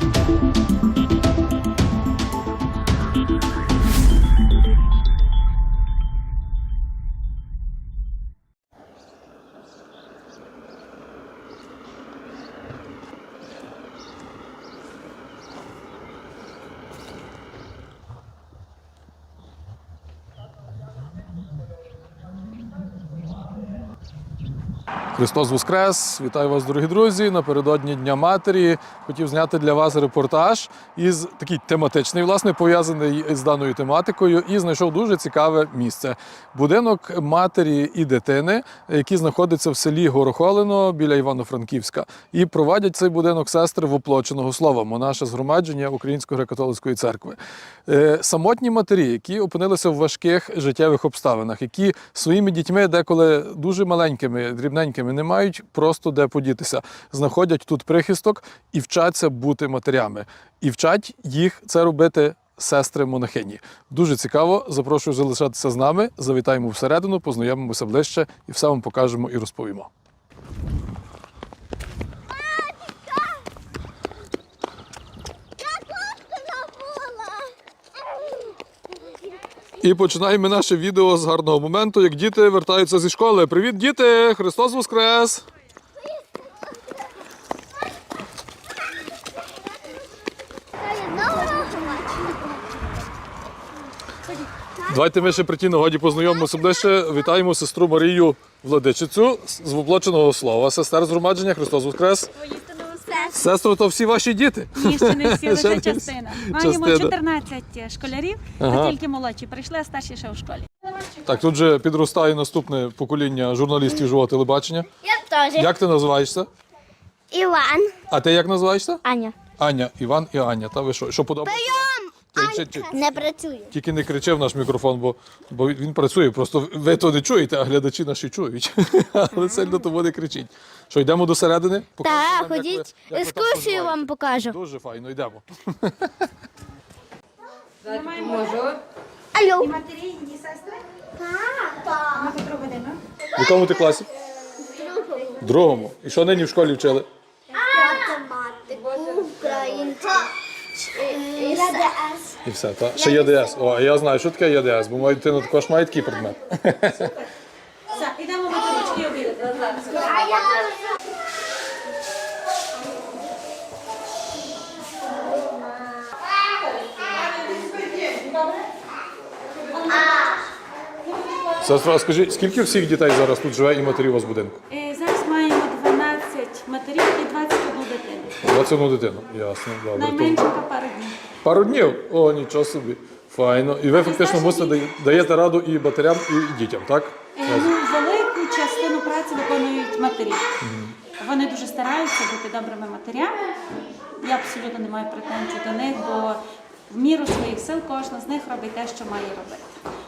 Thank you. Христос Воскрес! Вітаю вас, дорогі друзі! Напередодні Дня Матері хотів зняти для вас репортаж із такий тематичний, власне, пов'язаний з даною тематикою, і знайшов дуже цікаве місце. Будинок матері і дитини, який знаходиться в селі Горохолино біля Івано-Франківська. І провадять цей будинок сестри воплоченого слова, монаше згромадження Української греко-католицької церкви. Е, Самотні матері, які опинилися в важких життєвих обставинах, які своїми дітьми деколи дуже маленькими, дрібненькими, не мають просто де подітися, знаходять тут прихисток і вчаться бути матерями, і вчать їх це робити. Сестри монахині. Дуже цікаво. Запрошую залишатися з нами. Завітаємо всередину, познайомимося ближче і все вам покажемо і розповімо. І починаємо наше відео з гарного моменту, як діти вертаються зі школи. Привіт, діти! Христос Воскрес! Давайте ми ще при тій нагоді познайомимося ближче. Вітаємо сестру Марію Владичицю з воплоченого слова. Сестер згромадження Христос Воскрес. Сестро, то всі ваші діти. Ні, ще не всі, лише частина. Маємо Частина. 14 школярів, Ага. а тільки молодші прийшли, а старші ще у школі. Так, тут же підростає наступне покоління журналістів живого телебачення. Я теж. Як ти називаєшся? Іван. А ти як називаєшся? Аня. Аня, Іван і Аня. Та ви що? Що подобається? Чи- чи- Не працює. Тільки не кричи в наш мікрофон, бо, бо він працює. Просто ви то не чуєте, а глядачі наші чують. Але сильно тому не кричіть. Що, йдемо до середини? Покажете нам, Так, як ви- ходіть. як ви там Екскурсію поживаєте? вам покажу. Дуже файно, йдемо. Алло. Матері, ні сестри? Годину? В якому ти класі? В другому. І що нині в школі вчили? Математику, українську. І І все, так? Ще ЄДС. О, а я знаю, що таке ЄДС, бо моя дитина також має такий предмет. Все, йдемо математички обідати. Сестра, скажи, скільки всіх дітей зараз тут живе і матерів у вас в будинку? Е, Зараз маємо 12 матерів і 21 дитину. 21 дитину. Ясно, добре. Найменшенька днів. Пару днів? О, нічого собі. Файно. І ви фактично мусите даєте раду і матерям, і дітям, так? Е, Ну, велику частину праці виконують матері. Вони дуже стараються бути добрими матерями. Я абсолютно не маю претензій до них, бо в міру своїх сил кожна з них робить те, що має робити.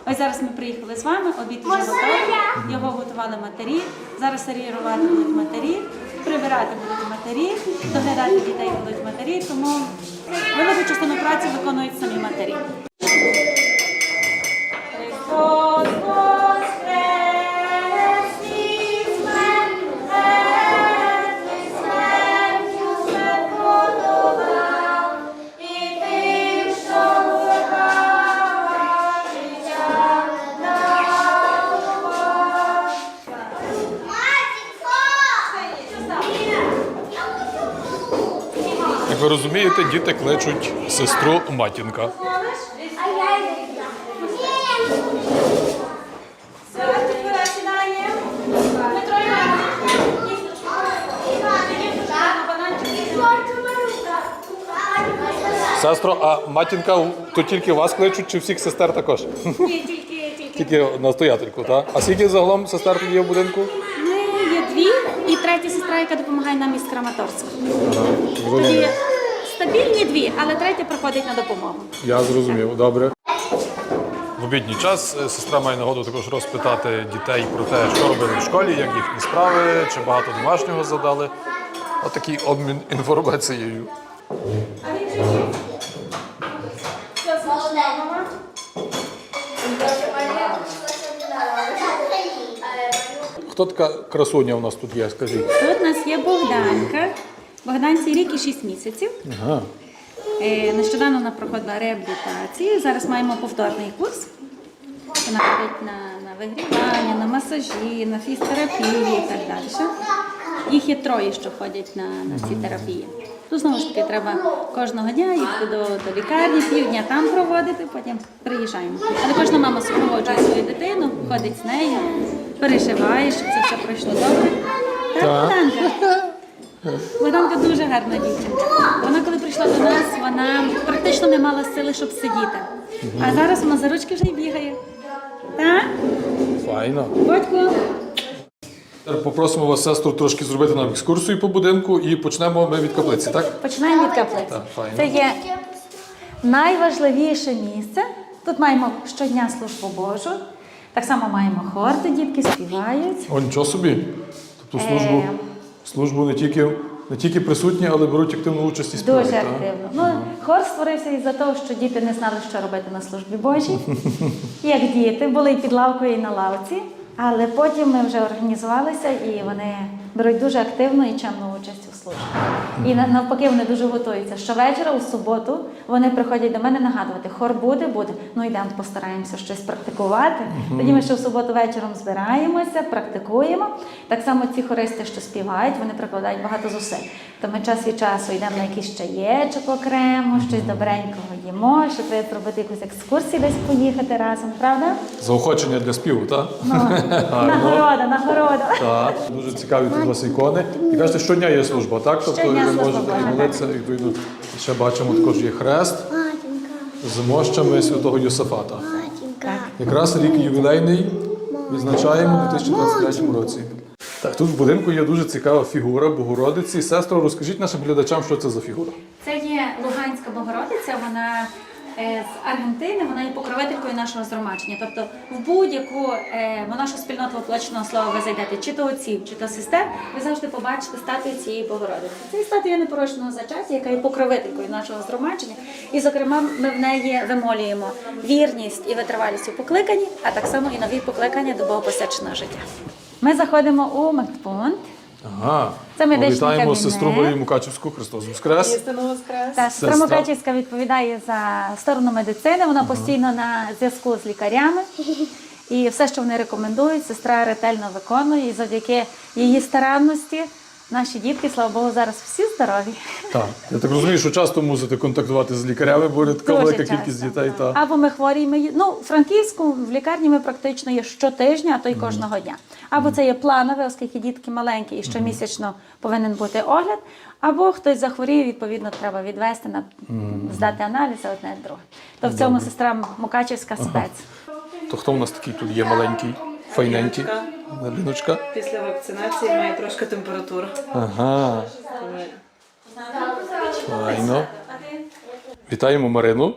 Ось зараз ми приїхали з вами, обід вже готовий, його готували матері. Зараз сервірувати матері, прибирати будуть матері, доглядати дітей будуть матері, тому велику частину праці виконують самі матері. Ви розумієте, діти кличуть сестру матінка. Сестро, а матінка то тільки вас кличуть, чи всіх сестер також? Ні, тільки, тільки. Тільки настоятельку, так? А скільки загалом сестер тут є в будинку? Ми є дві і третя сестра, яка допомагає нам із Краматорська. Тоді стабільні дві, але третя приходить на допомогу. Я зрозумів, добре. В обідній час е, сестра має нагоду також розпитати дітей про те, що робили в школі, як їхні справи, чи багато домашнього задали. Отакий обмін інформацією. Хто така красуня у нас тут є, скажіть? Тут у нас є Богданка, Богданці рік і 6 місяців. Ага. Е, Нещодавно вона проходила реабілітацію. Зараз маємо повторний курс. Вона ходить на, на вигрівання, на масажі, на фізтерапію і так далі. Їх є троє, що ходять на, на ці терапії. Тут знову ж таки треба кожного дня їхати до, до лікарні, півдня там проводити, потім приїжджаємо. Але кожна мама супроводжує свою дитину, ходить з нею, переживає, щоб це все пройшло добре. Так, Так. Богданка? Богданка дуже гарна дівчинка. Вона, коли прийшла до нас, вона практично не мала сили, щоб сидіти. А зараз вона за ручки вже й бігає. Так? Файно. Батько. Попросимо вас, сестру, трошки зробити нам екскурсію по будинку і почнемо ми від каплиці, так? Починаємо від каплиці. Так, файно. Це є найважливіше місце. Тут маємо щодня службу Божу. Так само маємо хор, де дітки співають. О, нічого собі. Тобто службу, Е. службу не тільки, не тільки присутні, але беруть активну участь і співають. Дуже так? активно. Ну, хор створився із-за того, що діти не знали, що робити на службі Божій. Як діти, були і під лавкою, і на лавці. Але потім ми вже організувалися і вони беруть дуже активну і чемну участь у службі. І на- навпаки, вони дуже готуються. Щовечора у суботу вони приходять до мене нагадувати, хор буде, буде. Ну йдемо, постараємося щось практикувати. Тоді ми ще в суботу вечором збираємося, практикуємо. Так само ці хористи, що співають, вони прикладають багато зусиль. То ми час від часу йдемо на якийсь чаєчок окремо, щось добренького їмо, що треба зробити якусь екскурсію десь поїхати разом, правда? Заохочення для співу, так? Ну, нагорода, нагорода. Так, дуже цікаві у вас ікони. І кажете, щодня є служба, так? Тобто ви можете і молитися, і відповідно ще бачимо також є хрест з мощами святого Йосафата. Якраз рік ювілейний відзначаємо у 2023 році. Так, тут в будинку є дуже цікава фігура Богородиці. Сестро, розкажіть нашим глядачам, що це за фігура. Це є Луганська Богородиця, вона з Аргентини, вона є покровителькою нашого згромадження. Тобто в будь-яку е, нашу спільноту воплоченого слова ви зайдете, чи то отців, чи то сестер, ви завжди побачите статую цієї Богородиці. Це статуя непорочного зачаття, яка є покровителькою нашого згромадження. І, зокрема, ми в неї вимолюємо вірність і витривалість у покликанні, а так само і нові покликання до Богопосяченого життя. Ми заходимо у медпункт. Ага. Це медичний Вітаємо кабінет. сестру Марію Мукачевську, Христос Воскрес. Та Сестра. сестра Мукачівська відповідає за сторону медицини. Вона постійно на зв'язку з лікарями. І все, що вони рекомендують, сестра ретельно виконує. І завдяки її старанності наші дітки, слава Богу, зараз всі здорові. Так. Я так розумію, що часто мусите контактувати з лікарями, бо така Дуже велика часто. кількість дітей. Та. Або ми хворі, ми ну в Франківську в лікарні ми практично є щотижня, а то й кожного дня. Або це є планове, оскільки дітки маленькі і щомісячно повинен бути огляд. Або хтось захворів, відповідно, треба відвести на здати аналізи одне друге. То в цьому сестра Мукачівська спец. То хто у нас такий тут є маленький, файненький? Ліночка. Після вакцинації має трошки температуру. Ага. Файно. Вітаємо Марину.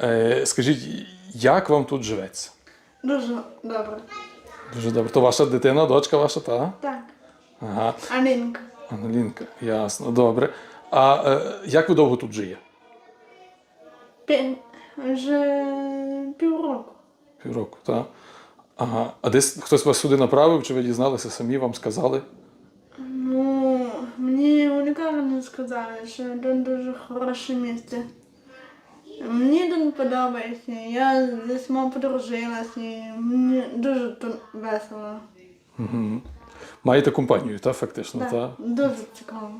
Е, скажіть, як вам тут живеться? Дуже добре. Дуже добре. То ваша дитина, дочка ваша, та? Так. Ага. Анинка. Аналінка, ясно, добре. А е, як ви довго тут жиє? П'ять. Вже півроку. Півроку, так? Ага. А десь хтось вас сюди направив, чи ви дізналися самі, вам сказали? Ну, мені у лікарні сказали, що тут дуже хороше місце. Мені тут подобається. Я зі сама подружилась і мені дуже тут весело. Маєте компанію, так, фактично, так? Так, дуже цікаво.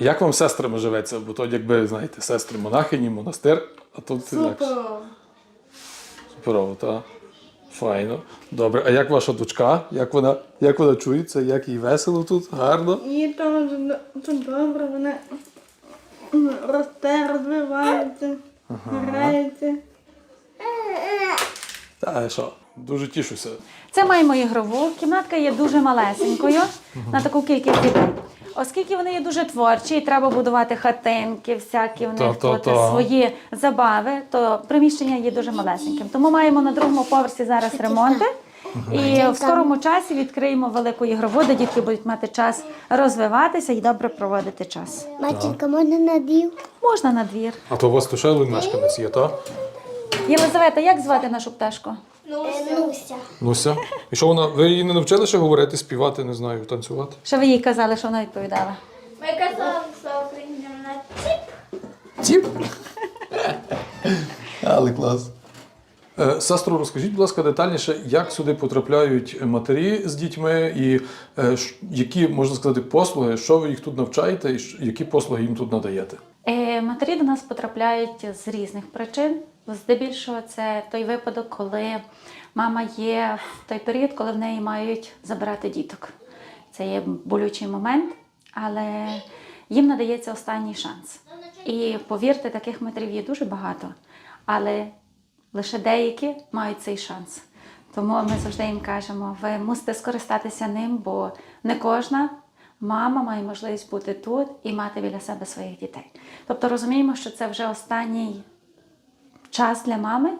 А Як вам сестрами живеться? Бо то, якби, знаєте, сестри монахині, монастир, а тут інакше. Суперово, так. Файно. Добре. А як ваша дочка? Як вона, як вона чується? Як їй весело тут? Гарно? І теж до- тут добре, вона росте, розвивається, грається. Та що? Дуже тішуся. Це маємо ігрову. Кімнатка є дуже малесенькою на таку кількість дітей. Оскільки вони є дуже творчі, і треба будувати хатинки, всякі в них Та-та-та. тут свої забави, то приміщення є дуже малесеньким. Тому маємо на другому поверсі зараз ремонти. І в скорому часі відкриємо велику ігрову, де дітки будуть мати час розвиватися і добре проводити час. Матінка, можна на дів? Можна на двір. А то у вас лише мешканець є, так? Єлизавета, як звати нашу пташку? Е, Нуся. Нуся. І що вона? Ви її не навчили ще говорити, співати, не знаю, танцювати? Що ви їй казали, що вона відповідала? Ми казали, що українська. на ціп. Ціп? Але клас. Е, сестро, розкажіть, будь ласка, детальніше, як сюди потрапляють матері з дітьми, і е, які, можна сказати, послуги, що ви їх тут навчаєте, і які послуги їм тут надаєте? Матері до нас потрапляють з різних причин. Здебільшого це той випадок, коли мама є в той період, коли в неї мають забирати діток. Це є болючий момент, але їм надається останній шанс. І повірте, таких матерів є дуже багато, але лише деякі мають цей шанс. Тому ми завжди їм кажемо, ви мусите скористатися ним, бо не кожна мама має можливість бути тут і мати біля себе своїх дітей. Тобто розуміємо, що це вже останній час для мами,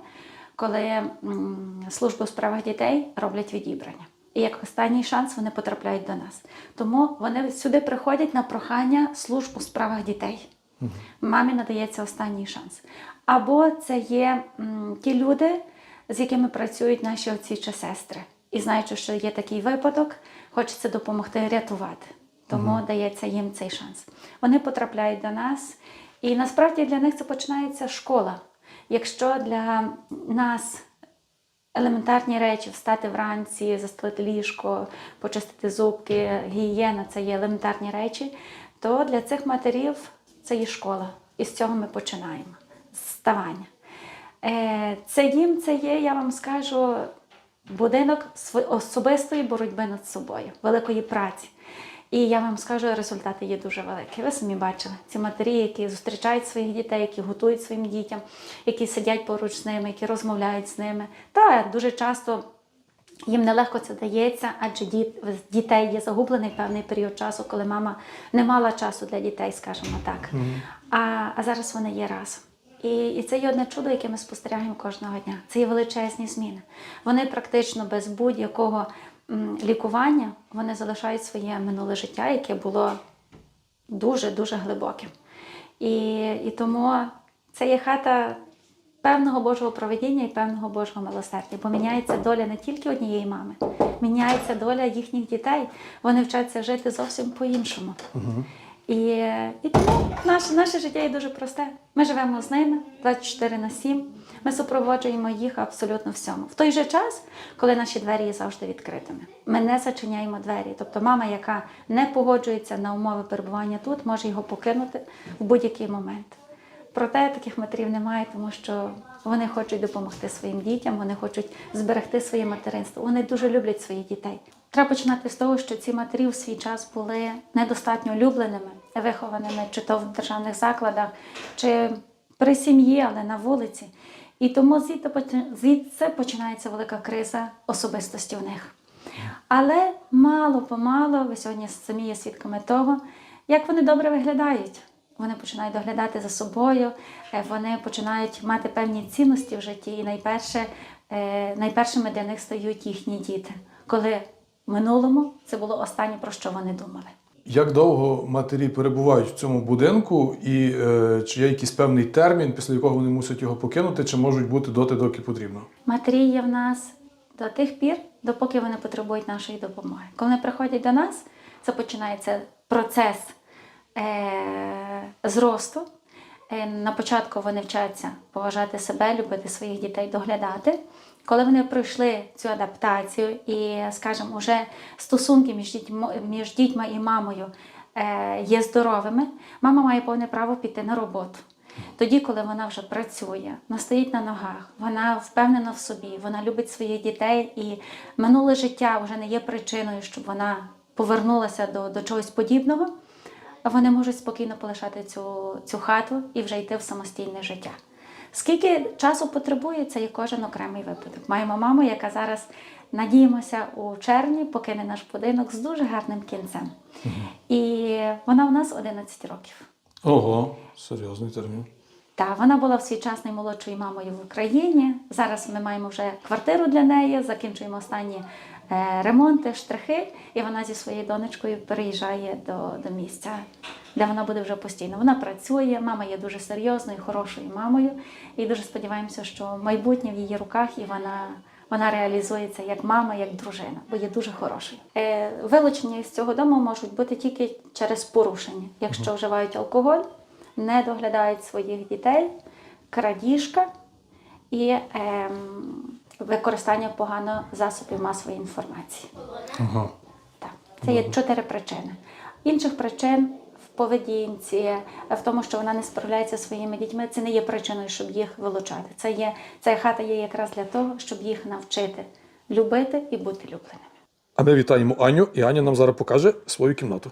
коли м, служби у справах дітей роблять відібрання. І як останній шанс вони потрапляють до нас. Тому вони сюди приходять на прохання служб у справах дітей. Мамі надається останній шанс. Або це є м, ті люди, з якими працюють наші отці чи сестри. І знаючи, що є такий випадок, хочеться допомогти рятувати. Тому дається їм цей шанс. Вони потрапляють до нас, і насправді для них це починається школа. Якщо для нас елементарні речі встати вранці, застелити ліжко, почистити зубки, гігієна це є елементарні речі, то для цих матерів це є школа. І з цього ми починаємо. З вставання. Е, Це їм це є, я вам скажу, будинок особистої боротьби над собою, великої праці. І я вам скажу, результати є дуже великі. Ви самі бачили ці матері, які зустрічають своїх дітей, які готують своїм дітям, які сидять поруч з ними, які розмовляють з ними. Та дуже часто їм нелегко це дається, адже діт, дітей є загублений певний період часу, коли мама не мала часу для дітей, скажімо так. А, а зараз вони є разом. І, і це є одне чудо, яке ми спостерігаємо кожного дня. Це є величезні зміни. Вони практично без будь-якого лікування вони залишають своє минуле життя, яке було дуже дуже глибоким. І, і тому це є хата певного Божого проведіння і певного Божого милосердя. Бо міняється доля не тільки однієї мами, міняється доля їхніх дітей. Вони вчаться жити зовсім по-іншому. І, і тому наше, наше життя є дуже просте. Ми живемо з ними 24 на 7. Ми супроводжуємо їх абсолютно всьому. В той же час, коли наші двері є завжди відкритими, ми не зачиняємо двері. Тобто мама, яка не погоджується на умови перебування тут, може його покинути в будь-який момент. Проте таких матерів немає, тому що вони хочуть допомогти своїм дітям, вони хочуть зберегти своє материнство. Вони дуже люблять своїх дітей. Треба починати з того, що ці матері в свій час були недостатньо улюбленими, вихованими чи то в державних закладах, чи при сім'ї, але на вулиці. І тому звідси починається велика криза особистості в них. Але мало помало, ви сьогодні самі є свідками того, як вони добре виглядають. Вони починають доглядати за собою, е, вони починають мати певні цінності в житті. І найперше, е, найпершими для них стають їхні діти, коли минулому це було останнє, про що вони думали. Як довго матері перебувають в цьому будинку, і е, чи є якийсь певний термін, після якого вони мусять його покинути, чи можуть бути доти, доки потрібно? Матері є в нас до тих пір, допоки вони потребують нашої допомоги. Коли вони приходять до нас, це починається процес е- зросту. Е, На початку вони вчаться поважати себе, любити своїх дітей, доглядати. Коли вони пройшли цю адаптацію і, скажімо, вже стосунки між дітьми, між дітьми і мамою е, є здоровими, мама має повне право піти на роботу. Тоді, коли вона вже працює, вона стоїть на ногах, вона впевнена в собі, вона любить своїх дітей, і минуле життя вже не є причиною, щоб вона повернулася до, до чогось подібного. Вони можуть спокійно полишати цю, цю хату і вже йти в самостійне життя. Скільки часу потребує, це є кожен окремий випадок. Маємо маму, яка зараз, надіємося, у червні покине наш будинок з дуже гарним кінцем. І вона у нас 11 років. Ого, серйозний термін. Та вона була в свій час наймолодшою мамою в Україні. Зараз ми маємо вже квартиру для неї, закінчуємо останні ремонти, штрихи, і вона зі своєю донечкою переїжджає до, до місця, де вона буде вже постійно. Вона працює, мама є дуже серйозною, хорошою мамою, і дуже сподіваємося, що майбутнє в її руках і вона. Вона реалізується як мама, як дружина, бо є дуже хорошою. Е, вилучення з цього дому можуть бути тільки через порушення, якщо вживають алкоголь, не доглядають своїх дітей, крадіжка і ем, використання погано засобів масової інформації. Ага. Так, це є чотири причини. Інших причин в поведінці, в тому, що вона не справляється зі своїми дітьми, це не є причиною, щоб їх вилучати. Це є ця хата є якраз для того, щоб їх навчити любити і бути любленими. А ми вітаємо Аню, і Аня нам зараз покаже свою кімнату.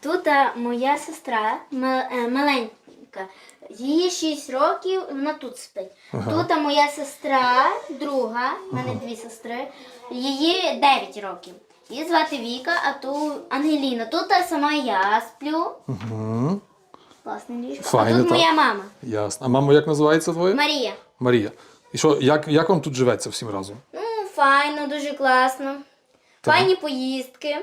Тут е, моя сестра ма- е. Їй 6 років, вона тут спить. Тут е, моя сестра, друга, в мене дві сестри, її 9 років. Її звати Віка, а ту Ангеліна. Тут сама я сплю. Угу. Класне ліжко. Файне, а тут так. моя мама. Ясно. А мамо, як називається твоя? Марія. Марія. І що, як, як вам тут живеться всім разом? Ну, файно, дуже класно. Так. Файні поїздки.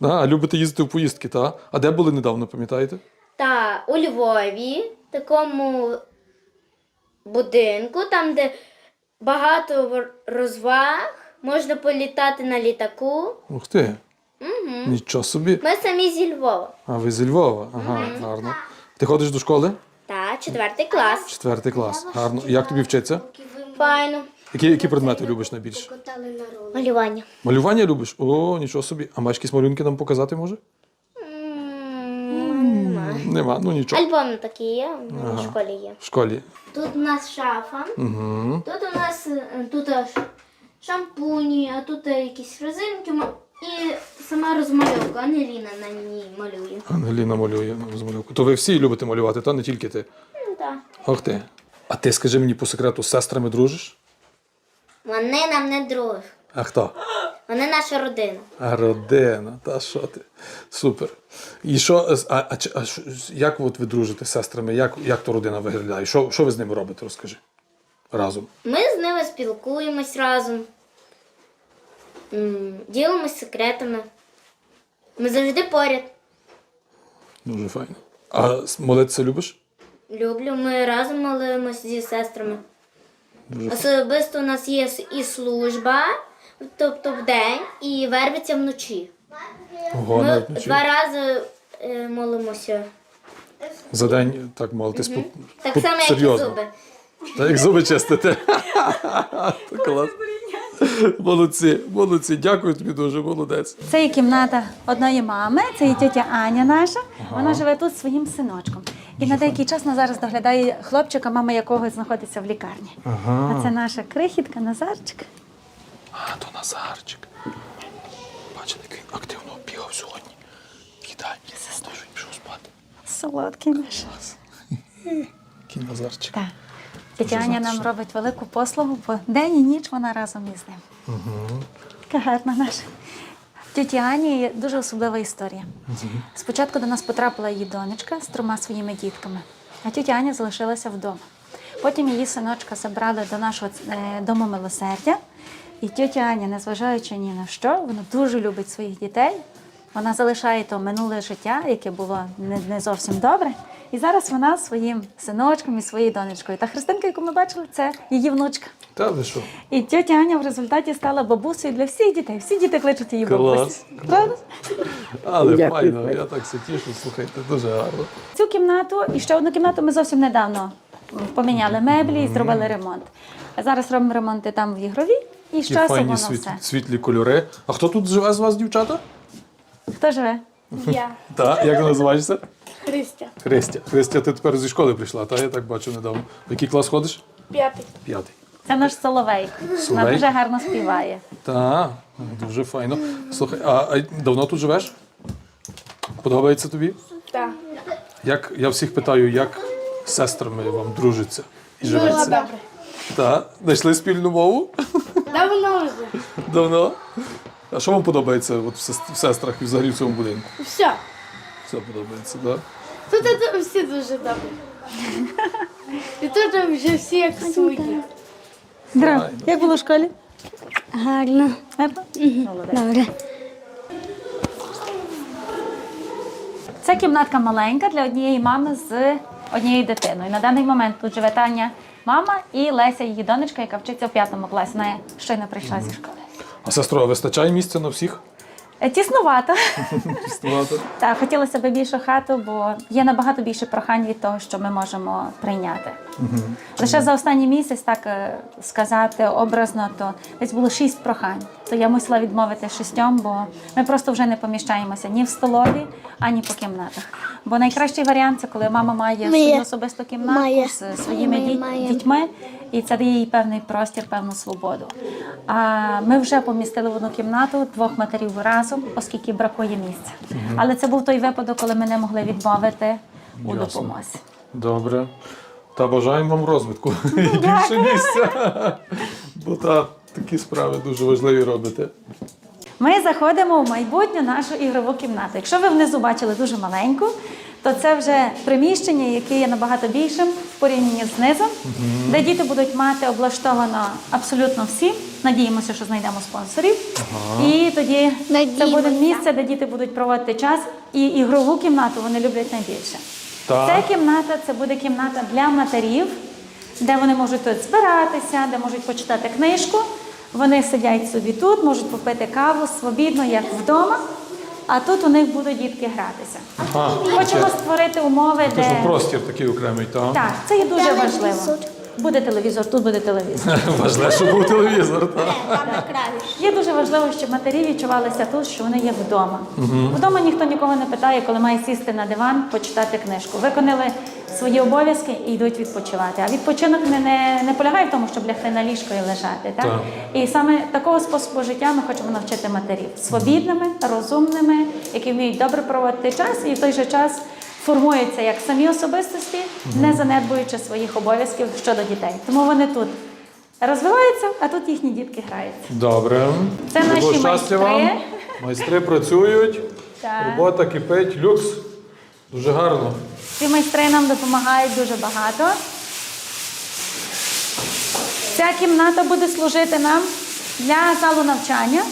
А, любите їздити в поїздки, та? А де були недавно, пам'ятаєте? Та у Львові, такому будинку, там, де багато розваг, можна політати на літаку. Ух ти. Угу. Нічого собі. Ми самі зі Львова. А ви зі Львова? Ага, гарно. Ти ходиш до школи? Та, четвертий клас. Четвертий клас. Гарно. Як тобі вчиться? Файно. Які, які предмети любиш найбільше? Малювання. Малювання любиш? О, нічого собі. А маєш якісь малюнки нам показати може? Нема, ну нічого. Альбом такий є, в мене в Ага. школі є. В школі. Тут у нас шафа, Угу. тут у нас е, тут аж шампуні, а тут е, якісь резинки м- і сама розмальовка. Ангеліна на ній малює. Ангеліна малює ну, з. То ви всі любите малювати, та не тільки ти. Ну, так. Ох ти. А ти скажи мені по секрету, з сестрами дружиш? Вони нам не дружать. А хто? Вони наша родина. А родина, та що ти? Супер. І що, а, а, а як от ви дружите з сестрами? Як, як то родина виглядає? Що, що ви з ними робите, розкажи? Разом. Ми з ними спілкуємось разом, ділимось секретами. Ми завжди поряд. Дуже файно. А молитися любиш? Люблю, ми разом молимось зі сестрами. Дуже. Особисто у нас є і служба, тобто вдень, і вербиться вночі. Ого, Ми навіть вночі. два рази е, молимося. За день так молитись по, Так по- само, як і серйозно. зуби. Та як зуби. То клас. Молодці, молодці. Дякую тобі дуже, молодець. Це є кімната одної мами, це є тетя Аня наша. Вона живе тут зі своїм синочком. І на деякий час вона зараз доглядає хлопчика, мама якого знаходиться в лікарні. Ага. А це наша крихітка Назарчик. А, то Назарчик. Бачите, як він активно бігав сьогодні. Кидай, що він пішов спати. Солодкий наш. Який Назарчик. Так. Тетя Аня нам робить велику послугу, бо день і ніч вона разом із ним. Яка гарна наша. В Тіті Ані є дуже особлива історія. Спочатку до нас потрапила її донечка з трьома своїми дітками, а тітя Аня залишилася вдома. Потім її синочка забрали до нашого е, дому милосердя. І тітя Аня, незважаючи ні на що, вона дуже любить своїх дітей. Вона залишає то минуле життя, яке було не, не зовсім добре. І зараз вона своїм синочком і своєю донечкою. Та Христинка, яку ми бачили, це її внучка. Та ви що? І тітя Аня в результаті стала бабусею для всіх дітей. Всі діти кличуть її Клас. бабусею. Правда? Але файно, я так все тішу, слухайте, дуже гарно. Цю кімнату і ще одну кімнату ми зовсім недавно поміняли меблі і зробили ремонт. А зараз робимо ремонти там в ігровій, і з часом файні воно світ, все. світлі кольори. А хто тут живе з вас, дівчата? Хто живе? Я. Так, як називаєшся? Христя. Христя. Христя, ти тепер зі школи прийшла, та я так бачу недавно. В який клас ходиш? П'ятий. П'ятий. Це наш Соловей. Вона Соловей? дуже гарно співає. Так, дуже файно. Слухай, а, а давно тут живеш? Подобається тобі? Так. Як я всіх питаю, як з сестрами вам дружиться і Дуже живеться? добре. Так, знайшли спільну мову Давно вже. давно. А що вам подобається от, в сестрах і взагалі в цьому будинку? Все. Все подобається, так? Тут це всі дуже добре. І тут вже всі як свої. Здорово. Файно. Як було в школі? Гарно. Гарно? Добре. Це кімнатка маленька для однієї мами з однією дитиною. На даний момент тут живе Таня мама і Леся, її донечка, яка вчиться в п'ятому класі. Вона щойно прийшла зі школи. А сестро, вистачає місця на всіх? Е, Тіснувато. Тіснувато. Так, хотілося б більшу хату, бо є набагато більше прохань від того, що ми можемо прийняти. Лише за останній місяць, так е, сказати образно, то десь було шість прохань. То я мусила відмовити шістьом, бо ми просто вже не поміщаємося ні в столові, ані по кімнатах. Бо найкращий варіант це коли мама має свою особисту кімнату Має. з своїми Має, дітьми, і це дає їй певний простір, певну свободу. А ми вже помістили в одну кімнату двох матерів разом, оскільки бракує місця. Але це був той випадок, коли ми не могли відмовити у допомозі. Добре. Та бажаємо вам розвитку і більше місця. Бо та такі справи дуже важливі робите. Ми заходимо в майбутню нашу ігрову кімнату. Якщо ви внизу бачили дуже маленьку, то це вже приміщення, яке є набагато більшим в порівнянні з низом, де діти будуть мати облаштовано абсолютно всі. Надіємося, що знайдемо спонсорів. І тоді це буде місце, де діти будуть проводити час, і ігрову кімнату вони люблять найбільше. Так. Ця кімната це буде кімната для матерів, де вони можуть тут збиратися, де можуть почитати книжку. Вони сидять собі тут, можуть попити каву свобідно, як вдома. А тут у них будуть дітки гратися. Ага. Хочемо створити умови, Тож де простір такий окремий, так? так, це є дуже важливо. Буде телевізор, тут буде телевізор. Важливо, щоб був телевізор. Так. Є дуже важливо, щоб матері відчувалися тут, що вони є вдома. Вдома ніхто нікого не питає, коли має сісти на диван, почитати книжку. Виконали свої обов'язки і йдуть відпочивати. А відпочинок не, не, не полягає в тому, щоб лягти на ліжко і лежати. Так? Так. І саме такого способу життя ми хочемо навчити матерів свобідними, розумними, які вміють добре проводити час і в той же час. Формуються як самі особистості, не занедбуючи своїх обов'язків щодо дітей. Тому вони тут розвиваються, а тут їхні дітки граються. Добре. Це наші майстри. вам. Майстри працюють, Так. робота кипить, люкс. Дуже гарно. Ці майстри нам допомагають дуже багато. Ця кімната буде служити нам для залу навчання.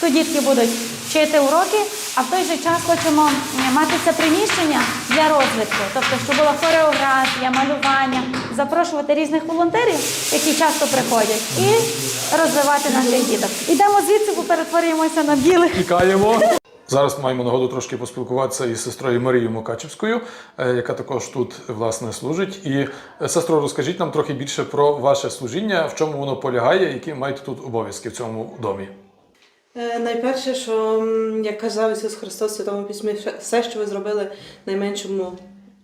Тут дітки будуть вчити уроки, а в той же час хочемо мати це приміщення для розвитку. Тобто, щоб була хореографія, малювання, запрошувати різних волонтерів, які часто приходять, і розвивати наших діток. Ідемо звідси, бо перетворюємося на білих. Тікаємо. Зараз маємо нагоду трошки поспілкуватися із сестрою Марією Мукачевською, е, яка також тут власне служить. І е, сестро, розкажіть нам трохи більше про ваше служіння, в чому воно полягає, які маєте тут обов'язки в цьому домі. Е, Найперше, що як казав Ісус Христос в Святому Письмі, все- що ви зробили найменшому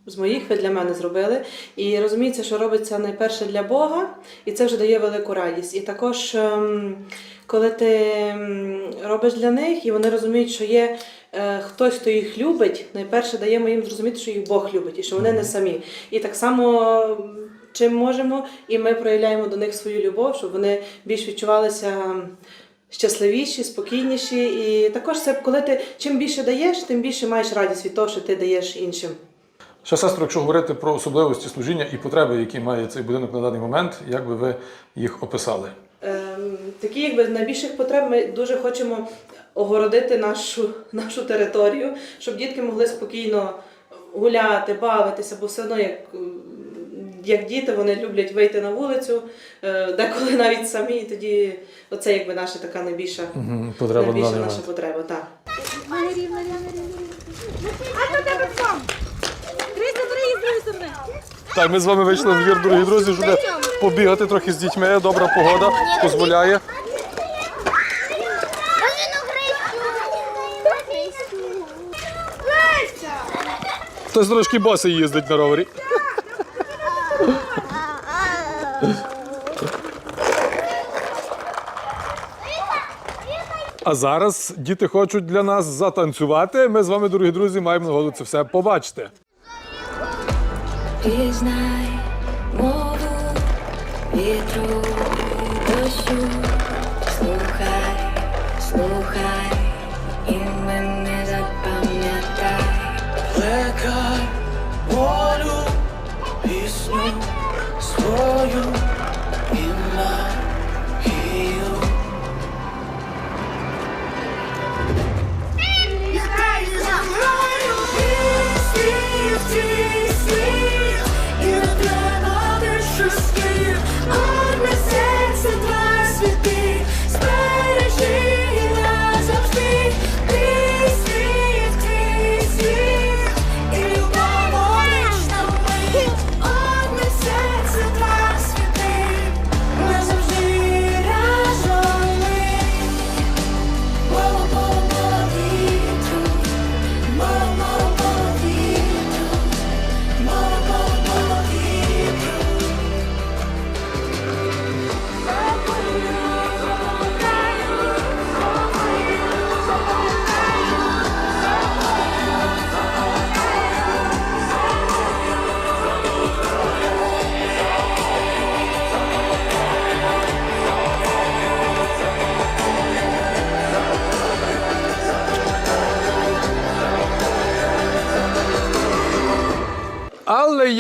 з моїх, ви для мене зробили. І розуміється, що робиться найперше для Бога, і це вже дає велику радість. І також, ем, коли ти робиш для них, і вони розуміють, що є е, хтось, хто їх любить, найперше даємо їм зрозуміти, що їх Бог любить, і що вони не самі. І так само. Чим можемо, і ми проявляємо до них свою любов, щоб вони більш відчувалися щасливіші, спокійніші. І також це коли ти чим більше даєш, тим більше маєш радість від того, що ти даєш іншим. Ще сестро, якщо говорити про особливості служіння і потреби, які має цей будинок на даний момент, як би ви їх описали? Ем, такі, якби найбільших потреб, ми дуже хочемо огородити нашу, нашу територію, щоб дітки могли спокійно гуляти, бавитися, бо все одно як. Як діти, вони люблять вийти на вулицю, е, деколи навіть самі, і тоді оце якби наша така найбільша, Потреба найбільша наша момент. потреба. Так. Так, ми з вами вийшли в двір, дорогі друзі, щоб побігати трохи з дітьми. Добра погода дозволяє. Хтось трошки босий їздить на ровері. А зараз діти хочуть для нас затанцювати. Ми з вами, дорогі друзі, маємо нагоду це все побачити. Пізнай мову вітру дощу,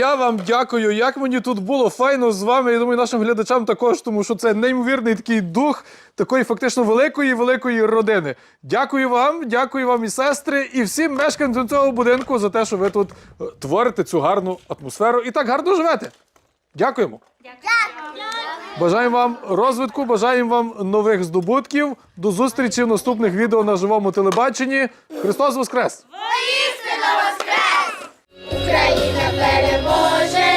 я вам дякую. Як мені тут було файно з вами. Я думаю, нашим глядачам також, тому що це неймовірний такий дух такої фактично великої великої родини. Дякую вам, дякую вам і сестри, і всім мешканцям цього будинку за те, що ви тут е, творите цю гарну атмосферу і так гарно живете. Дякуємо. Бажаємо вам розвитку, бажаємо вам нових здобутків. До зустрічі в наступних відео на живому телебаченні. Христос Воскрес! Україна переможе.